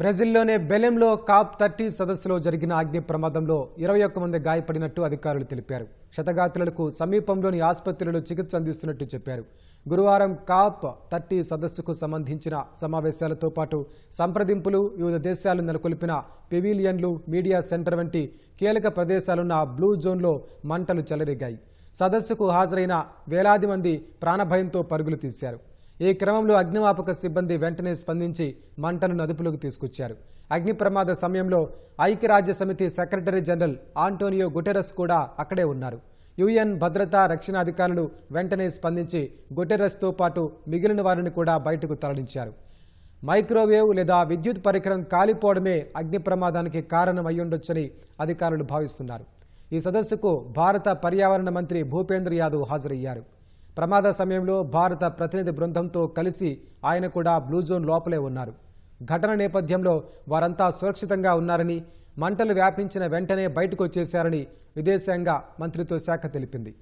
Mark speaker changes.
Speaker 1: బ్రెజిల్లోనే బెలెంలో cap thirty సదస్సులో జరిగిన అగ్ని ప్రమాదంలో ఇరవై ఒక్క మంది గాయపడినట్టు అధికారులు తెలిపారు. క్షతగాతులకు సమీపంలోని ఆసుపత్రులలో చికిత్స అందిస్తున్నట్టు చెప్పారు. గురువారం కాప్ థర్టీ సదస్సుకు సంబంధించిన సమావేశాలతో పాటు సంప్రదింపులు వివిధ దేశాలు నెలకొల్పిన పెవిలియన్లు మీడియా సెంటర్ వంటి కీలక ప్రదేశాలున్న బ్లూ జోన్లో మంటలు చెలరేగాయి. సదస్సుకు హాజరైన వేలాది మంది ప్రాణభయంతో పరుగులు తీశారు. ఈ క్రమంలో అగ్నిమాపక సిబ్బంది వెంటనే స్పందించి మంటను అదుపులోకి తీసుకొచ్చారు. అగ్ని ప్రమాద సమయంలో ఐక్యరాజ్య సమితి సెక్రటరీ జనరల్ ఆంటోనియో గుటెరస్ కూడా అక్కడే ఉన్నారు. యుఎన్ భద్రతా రక్షణ అధికారులు వెంటనే స్పందించి గుటెరస్తో పాటు మిగిలిన వారిని కూడా బయటకు తరలించారు. మైక్రోవేవ్ లేదా విద్యుత్ పరికరం కాలిపోవడమే అగ్ని ప్రమాదానికి కారణం అయ్యుండొచ్చని అధికారులు భావిస్తున్నారు. ఈ సదస్సుకు భారత పర్యావరణ మంత్రి భూపేంద్ర యాదవ్ హాజరయ్యారు. ప్రమాద సమయంలో భారత ప్రతినిధి బృందంతో కలిసి ఆయన కూడా బ్లూజోన్ లోపలే ఉన్నారు. ఘటన నేపథ్యంలో వారంతా సురక్షితంగా ఉన్నారని మంటలు వ్యాపించిన వెంటనే బయటకు వచ్చేశారని విదేశాంగ మంత్రిత్వ శాఖ తెలిపింది.